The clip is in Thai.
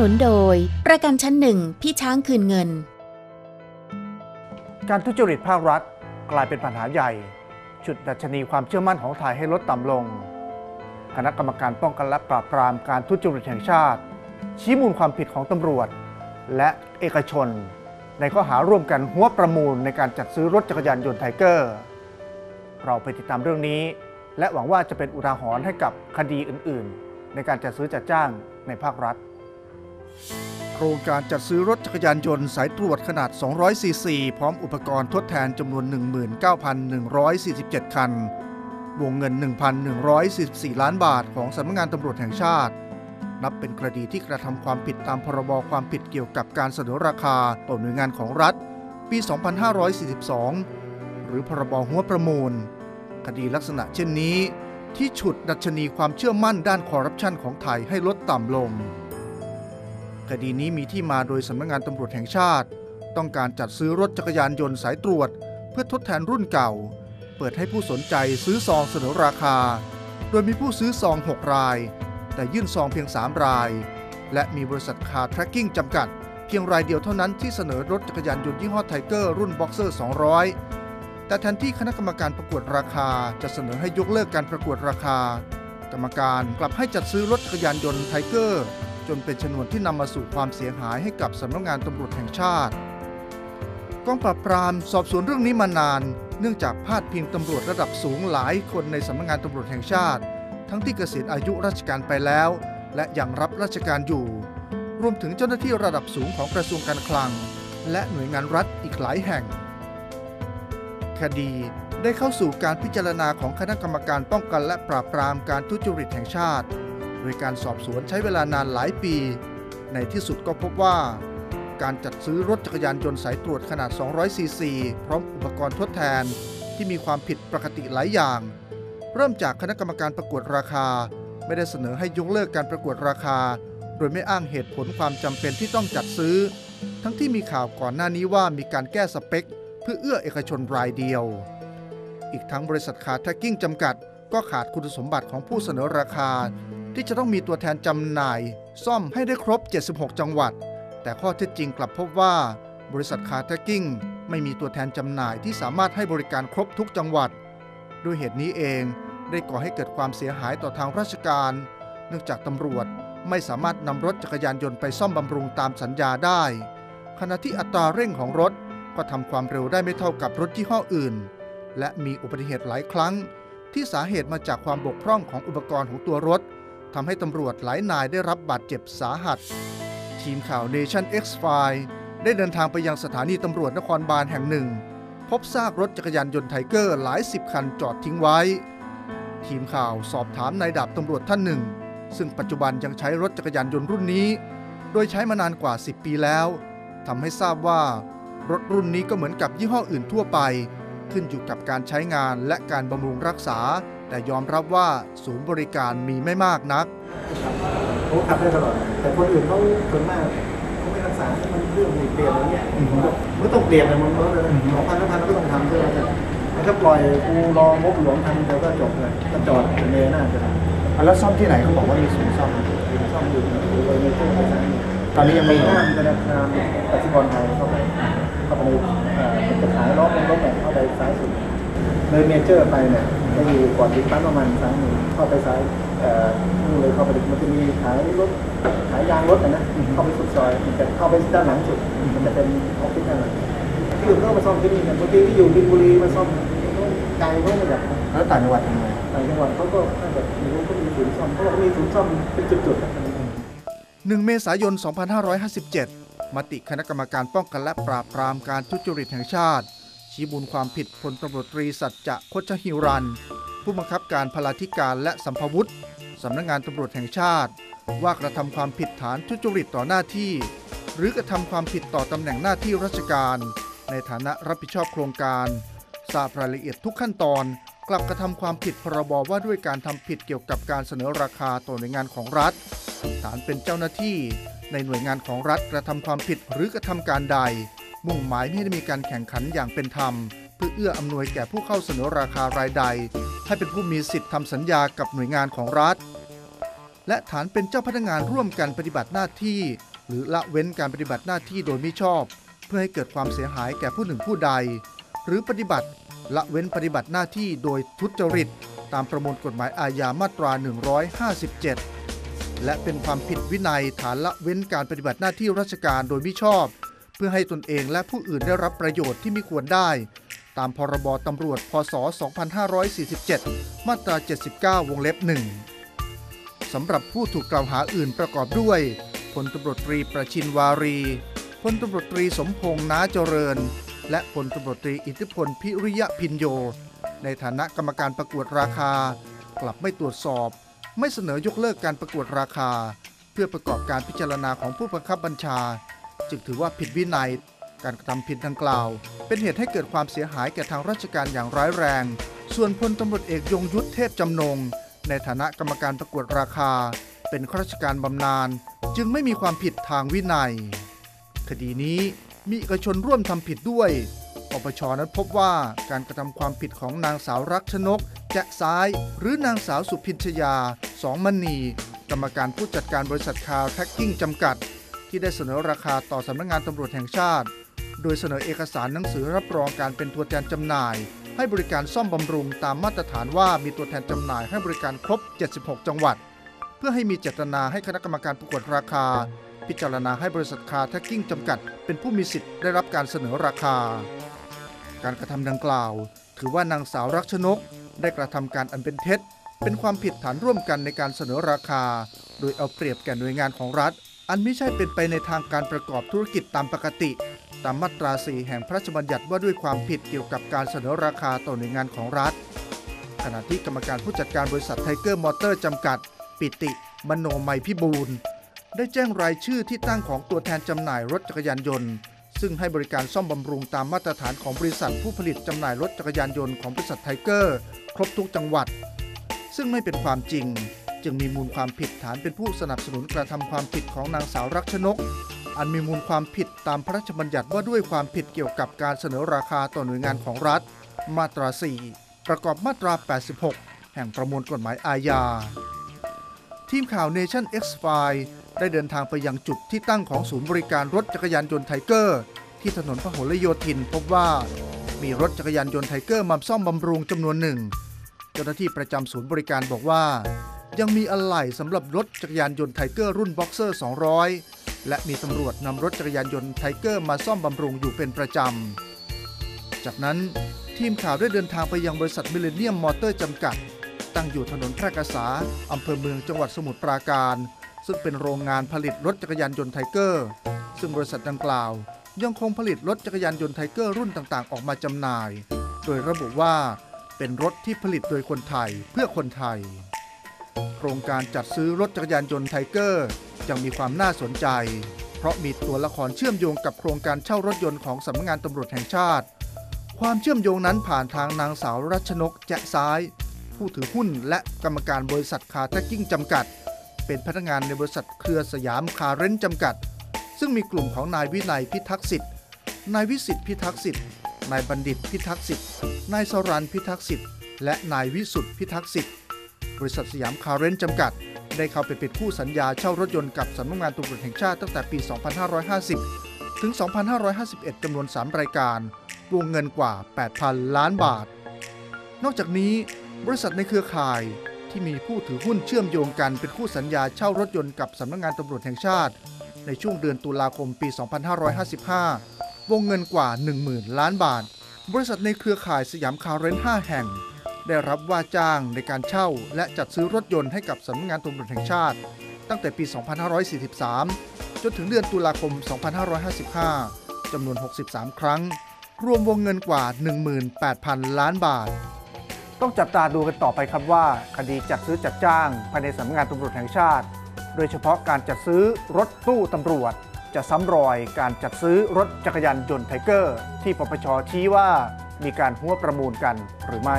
นุนโดย ประกันชั้นหนึ่งพี่ช้างคืนเงิน การทุจริตภาครัฐกลายเป็นปัญหาใหญ่จุดดัชนีความเชื่อมั่นของไทยให้ลดต่ำลง คณะกรรมการป้องกันและปราบปรามการทุจริตแห่งชาติ ชี้มูลความผิดของตำรวจ และเอกชน ในข้อหาร่วมกันหัวประมูลในการจัดซื้อรถจักรยานยนต์ไทเกอร์ เราไปติดตามเรื่องนี้ และหวังว่าจะเป็นอุทาหรณ์ให้กับคดีอื่น ๆ ในการจัดซื้อจัดจ้างในภาครัฐ โครงการจัดซื้อรถจักรยานยนต์สายตรวจขนาด 200 ซีซี พร้อมอุปกรณ์ทดแทนจำนวน 19,147 คัน วงเงิน 1,144 ล้านบาทของสำนักงานตำรวจแห่งชาติ นับเป็นคดีที่กระทำความผิดตามพรบความผิดเกี่ยวกับการเสนอราคาต่อหน่วยงานของรัฐ ปี 2542 หรือพรบหัวประมูล คดีลักษณะเช่นนี้ ที่ฉุดดัชนีความเชื่อมั่นด้านคอร์รัปชันของไทยให้ลดต่ำลง คดีนี้มีที่มาโดยสำนักงานตำรวจแห่งชาติ ต้องการจัดซื้อรถจักรยานยนต์สายตรวจ เพื่อทดแทนรุ่นเก่า เปิดให้ผู้สนใจซื้อซองเสนอราคา โดยมีผู้ซื้อซอง 6 ราย แต่ยื่นซองเพียง 3 ราย และมีบริษัทคาร์ tracking จำกัด เพียงรายเดียวเท่านั้นที่เสนอรถจักรยานยนต์ยี่ห้อไทเกอร์รุ่นบ็อกเซอร์200 แต่แทนที่คณะกรรมการประกวดราคาจะเสนอให้ยกเลิกการประกวดราคา กรรมการกลับให้จัดซื้อรถจักรยานยนต์ไทเกอร์ จนเป็นชนวนที่นำมาสู่ความเสียหายให้กับสำนักงานตำรวจแห่งชาติ กองปราบปรามสอบสวนเรื่องนี้มานาน เนื่องจากพาดพิงตำรวจระดับสูงหลายคนในสำนักงานตำรวจแห่งชาติ ทั้งที่เกษียณอายุราชการไปแล้ว และยังรับราชการอยู่ รวมถึงเจ้าหน้าที่ระดับสูงของกระทรวงการคลัง และหน่วยงานรัฐอีกหลายแห่ง คดีได้เข้าสู่การพิจารณาของคณะกรรมการป้องกันและปราบปรามการทุจริตแห่งชาติ โดยการสอบสวนใช้เวลานานหลายปี ในที่สุดก็พบว่า การจัดซื้อรถจักรยานยนต์สายตรวจขนาด 200 ซีซี พร้อมอุปกรณ์ทดแทนที่มีความผิดปกติหลายอย่าง เริ่มจากคณะกรรมการประกวดราคา ไม่ได้เสนอให้ยกเลิกการประกวดราคา โดยไม่อ้างเหตุผลความจำเป็นที่ต้องจัดซื้อ ทั้งที่มีข่าวก่อนหน้านี้ว่ามีการแก้สเปค เพื่อเอื้อเอกชนรายเดียว อีกทั้งบริษัทคาร์แท็กกิ้งจำกัด ก็ขาดคุณสมบัติของผู้เสนอราคา ที่จะต้องมีตัวแทนจำหน่าย ซ่อมให้ได้ครบ 76 จังหวัด แต่ข้อเท็จจริงกลับพบว่า บริษัทคาร์แท็กกิ้งไม่มีตัวแทนจำหน่ายที่สามารถให้บริการครบทุกจังหวัด ด้วยเหตุนี้เองได้ก่อให้เกิดความเสียหายต่อทางราชการ เนื่องจากตำรวจไม่สามารถนำรถจักรยานยนต์ไปซ่อมบำรุงตามสัญญาได้ ขณะที่อัตราเร่งของรถก็ทำความเร็วได้ไม่เท่ากับรถยี่ห้ออื่น และมีอุบัติเหตุหลายครั้ง ที่สาเหตุมาจากความบกพร่องของอุปกรณ์ของตัวรถ ทำให้ตำรวจหลายนายได้รับบาดเจ็บสาหัส ทีมข่าว Nation X File ได้เดินทางไปยังสถานีตำรวจนครบาลแห่งหนึ่ง พบซากรถจักรยานยนต์ไทเกอร์หลายสิบคันจอดทิ้งไว้ ทีมข่าวสอบถามนายดาบตำรวจท่านหนึ่ง ซึ่งปัจจุบันยังใช้รถจักรยานยนต์รุ่นนี้ โดยใช้มานานกว่า 10 ปีแล้วทำให้ทราบว่ารถรุ่นนี้ก็เหมือนกับยี่ห้ออื่นทั่วไป ขึ้นอยู่กับการใช้งานและการบำรุงรักษาแต่ยอมรับว่าศูนย์บริการมีไม่มากนักเขาขับได้ตลอด แต่คนอื่นเขาส่วนมากเขาไม่รักษาให้มันเรื่องมีเปลี่ยนอะไรเงี้ยมันก็ต้องเปลี่ยนเลยมันก็เลยสองพันแล้วพันก็ต้องทำใช่ไหมครับแต่ถ้าปล่อยกูรองบหลวงทำเดี๋ยวก็จบเลยก็จอดเป็นเมน่าจะแล้วซ่อมที่ไหนเขาบอกว่ามีศูนย์ซ่อมซ่อมอยู่ดูไปในตู้ภาษาตอนนี้ยังมีอยู่ข้ามธนาคารกสิกรไทยเข้าไปเข้าไปในเอ่อเป็นจะขายล้อเป็นรถแบบเข้าไปซ้ายสุด เลยเมเจอร์ไปเนี่ยจะอยู่ก่อนถึงปั๊มน้ำมันซ้ายมือเข้าไปซ้ายเอ่อนู่นเลยเข้าไปมันจะมีขายรถขายยางรถอะนะเข้าไปสุดซอยมันจะเข้าไปด้านหลังสุดมันจะเป็นออฟฟิศด้านหลังที่อื่นก็มาซ่อมที่นี่กันบางทีที่อยู่ดินบุรีมาซ่อมไกลก็ไม่แบบแล้วต่างจังหวัดทำไงต่างจังหวัดเขาก็น่าจะไม่รู้ก็มีศูนย์ซ่อมเขาบอกมีศูนย์ซ่อมเป็นจุดๆอะ1เมษายน 2557 มติคณะกรรมการป้องกันและปราบปรามการทุจริตแห่งชาติ ชี้มูลความผิดพลตำรวจตรีสัจจะโคชหิรัน ผู้บังคับการพลาธิการและสัมภวุฒิสำนักงานตำรวจแห่งชาติ ว่ากระทำความผิดฐานทุจริตต่อหน้าที่ หรือกระทำความผิดต่อตำแหน่งหน้าที่ราชการ ในฐานะรับผิดชอบโครงการทราบรายละเอียดทุกขั้นตอน กลับกระทำความผิดพรบว่าด้วยการทำผิดเกี่ยวกับการเสนอราคาต่อหน่วยงานของรัฐฐานเป็นเจ้าหน้าที่ ในหน่วยงานของรัฐกระทำความผิดหรือกระทำการใด มุ่งหมายไม่ให้มีการแข่งขันอย่างเป็นธรรม เพื่อเอื้ออำนวยแก่ผู้เข้าเสนอราคารายใด ให้เป็นผู้มีสิทธิ์ทำสัญญากับหน่วยงานของรัฐ และฐานเป็นเจ้าพนักงานร่วมกันปฏิบัติหน้าที่ หรือละเว้นการปฏิบัติหน้าที่โดยมิชอบ เพื่อให้เกิดความเสียหายแก่ผู้หนึ่งผู้ใด หรือปฏิบัติละเว้นปฏิบัติหน้าที่โดยทุจริต ตามประมวลกฎหมายอาญามาตรา 157 และเป็นความผิดวินัยฐานละเว้นการปฏิบัติหน้าที่ราชการโดยมิชอบ เพื่อให้ตนเองและผู้อื่นได้รับประโยชน์ที่ไม่ควรได้ ตามพรบตำรวจ พศ 2547 มาตรา 79 วงเล็บ 1 สำหรับผู้ถูกกล่าวหาอื่นประกอบด้วยพลตำรวจตรีประชินวารีพลตำรวจตรีสมพงษ์น้าเจริญ และพลตำรวจตรีอิทธิพลพิริยะพินโย ในฐานะกรรมการประกวดราคา กลับไม่ตรวจสอบ ไม่เสนอยกเลิกการประกวดราคา เพื่อประกอบการพิจารณาของผู้บังคับบัญชา จึงถือว่าผิดวินัย การกระทำผิดดังกล่าว เป็นเหตุให้เกิดความเสียหายแก่ทางราชการอย่างร้ายแรง ส่วนพลตำรวจเอกยงยุทธเทพจำนง ในฐานะกรรมการประกวดราคา เป็นข้าราชการบำนาญจึงไม่มีความผิดทางวินัย คดีนี้มีเอกชนร่วมทำผิดด้วยปปชนั้นพบว่าการกระทำความผิดของนางสาวรักชนก แจะซ้าย หรือนางสาวสุพินชยา สองมณี กรรมการผู้จัดการบริษัทคาวแท็กกิ้งจำกัด ที่ได้เสนอราคาต่อสำนักงานตำรวจแห่งชาติ โดยเสนอเอกสารหนังสือรับรองการเป็นตัวแทนจำหน่าย ให้บริการซ่อมบำรุงตามมาตรฐานว่ามีตัวแทนจำหน่ายให้บริการครบ 76 จังหวัด เพื่อให้มีเจตนาให้คณะกรรมการประกวดราคา พิจารณาให้บริษัทคาแท็กกิ้งจำกัด เป็นผู้มีสิทธิ์ได้รับการเสนอราคา การกระทำดังกล่าว ถือว่านางสาวรักชนก ได้กระทำการอันเป็นเท็จเป็นความผิดฐานร่วมกันในการเสนอราคา โดยเอาเปรียบแก่หน่วยงานของรัฐ อันไม่ใช่เป็นไปในทางการประกอบธุรกิจตามปกติ ตามมาตรา4แห่งพระราชบัญญัติว่าด้วยความผิดเกี่ยวกับการเสนอราคาต่อหน่วยงานของรัฐ ขณะที่กรรมการผู้จัดการบริษัทไทเกอร์มอเตอร์จำกัด ปิติ มโนไมยพิบูลได้แจ้งรายชื่อที่ตั้งของตัวแทนจำหน่ายรถจักรยานยนต์ ซึ่งให้บริการซ่อมบำรุงตามมาตรฐานของบริษัทผู้ผลิตจำหน่ายรถจักรยานยนต์ของบริษัทไทเกอร์ ครบทุกจังหวัด ซึ่งไม่เป็นความจริง จึงมีมูลความผิดฐานเป็นผู้สนับสนุนกระทำความผิดของนางสาวรักชนก อันมีมูลความผิดตามพระราชบัญญัติว่าด้วยความผิดเกี่ยวกับการเสนอราคาต่อหน่วยงานของรัฐ มาตรา 4 ประกอบมาตรา 86 แห่งประมวลกฎหมายอาญา ทีมข่าว Nation X File ได้เดินทางไปยังจุดที่ตั้งของศูนย์บริการรถจักรยานยนต์ไทเกอร์ ที่ถนนพหลโยธินพบว่ามีรถจักรยานยนต์ไทเกอร์มาซ่อมบำรุงจำนวนหนึ่ง เจ้าหน้าที่ประจำศูนย์บริการบอกว่า ยังมีอะไหล่สำหรับรถจักรยานยนต์ไทเกอร์รุ่นบ็อกเซอร์200 และมีตำรวจนำรถจักรยานยนต์ไทเกอร์มาซ่อมบำรุงอยู่เป็นประจำ จากนั้นทีมข่าวได้เดินทางไปยังบริษัทมิเลเนียมมอเตอร์จำกัด ตั้งอยู่ถนนแพร่กษาอำเภอเมืองจังหวัดสมุทรปราการ ซึ่งเป็นโรงงานผลิตรถจักรยานยนต์ไทเกอร์ ซึ่งบริษัทดังกล่าว ยังคงผลิตรถจักรยานยนต์ไทเกอร์รุ่นต่างๆ ออกมาจำหน่าย โดยระบุว่าเป็นรถที่ผลิตโดยคนไทยเพื่อคนไทย โครงการจัดซื้อรถจักรยานยนต์ไทเกอร์ยังมีความน่าสนใจ เพราะมีตัวละครเชื่อมโยงกับโครงการเช่ารถยนต์ของสำนักงานตำรวจแห่งชาติ ความเชื่อมโยงนั้นผ่านทางนางสาวรัชนกแจะซ้าย ผู้ถือหุ้นและกรรมการบริษัทคาร์แท็กกิ้งจำกัด เป็นพนักงานในบริษัทเครือสยามคาร์เรนจำกัด ซึ่งมีกลุ่มของนายวินัยพิทักษ์สิทธิ์นายวิสิทธิ์พิทักษ์สิทธิ์นายบัณฑิตพิทักษ์สิทธิ์นายสรันพิทักษ์สิทธิ์และนายวิสุทธิ์พิทักษ์สิทธิ์ บริษัทสยามคาร์เรนจำกัด ได้เข้าไปเป็นคู่สัญญาเช่ารถยนต์กับสำนักงานตำรวจแห่งชาติตั้งแต่ปี 2550 ถึง 2551 จำนวน 3 รายการ วงเงินกว่า 8,000 ล้านบาท นอกจากนี้ บริษัทในเครือข่ายที่มีผู้ถือหุ้นเชื่อมโยงกันเป็นคู่สัญญาเช่ารถยนต์กับสำนักงานตำรวจแห่งชาติ ในช่วงเดือนตุลาคมปี 2555 วงเงินกว่า 10,000 ล้านบาท บริษัทในเครือข่ายสยามคาร์เรน5แห่ง ได้รับว่าจ้างในการเช่าและจัดซื้อรถยนต์ให้กับสำนักงานตำรวจแห่งชาติ ตั้งแต่ปี 2543 จนถึงเดือนตุลาคม 2555 จำนวน 63 ครั้ง รวมวงเงินกว่า 18,000 ล้านบาท ต้องจับตาดูกันต่อไปครับว่า คดีจัดซื้อจัดจ้างภายในสำนักงานตำรวจแห่งชาติ โดยเฉพาะการจัดซื้อรถตู้ตำรวจ จะซ้ำรอยการจัดซื้อรถจักรยานยนต์ไทเกอร์ ที่ปปชชี้ว่ามีการหัวประมูลกันหรือไม่